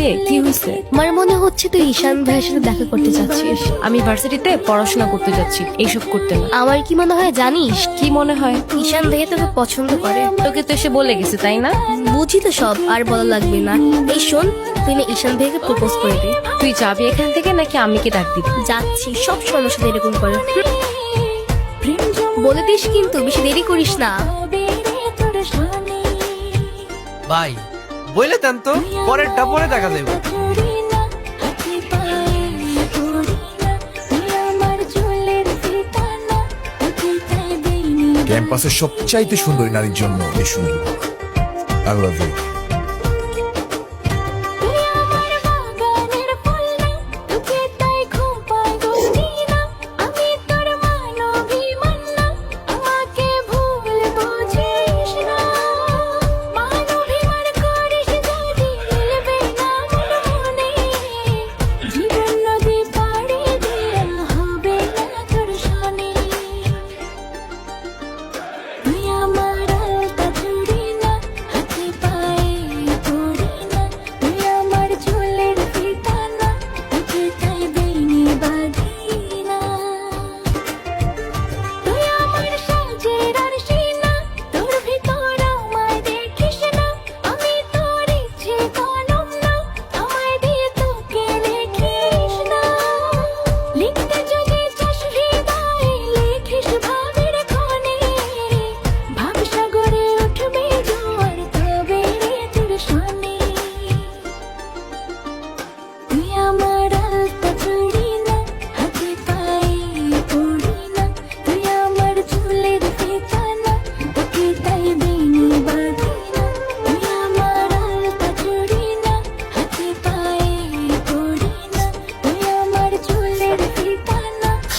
দিয়ে কি হয়েছে? আমার মনে হচ্ছে তুই ঈশান ভাইয়ের সাথে দেখা করতে চাচ্ছিস আমি ভার্সিটিতে পড়াশোনা করতে যাচ্ছি এইসব করতে না। আমার কি মনে হয় জানিস? কি মনে হয়? ঈশান ভাইয়া তোকে পছন্দ করে। তোকে তো এসে বলে গেছে তাই না? বুঝি তো সব আর বলা লাগবে না। এই শোন তুই না ঈশান ভাইকে প্রপোজ করে দে। তুই যাবি এখান থেকে নাকি আমি কি ডাক দিবি? যাচ্ছি সব সময় সাথে এরকম করে। বলে দিস কিন্তু বেশি দেরি করিস না। ভাই বইলে দেন তো, পরেরটা পরে দেখা যাবে ক্যাম্পাসের সবচাইতে সুন্দরী নারীর জন্য এই সুন্দর। I love you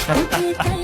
Cari?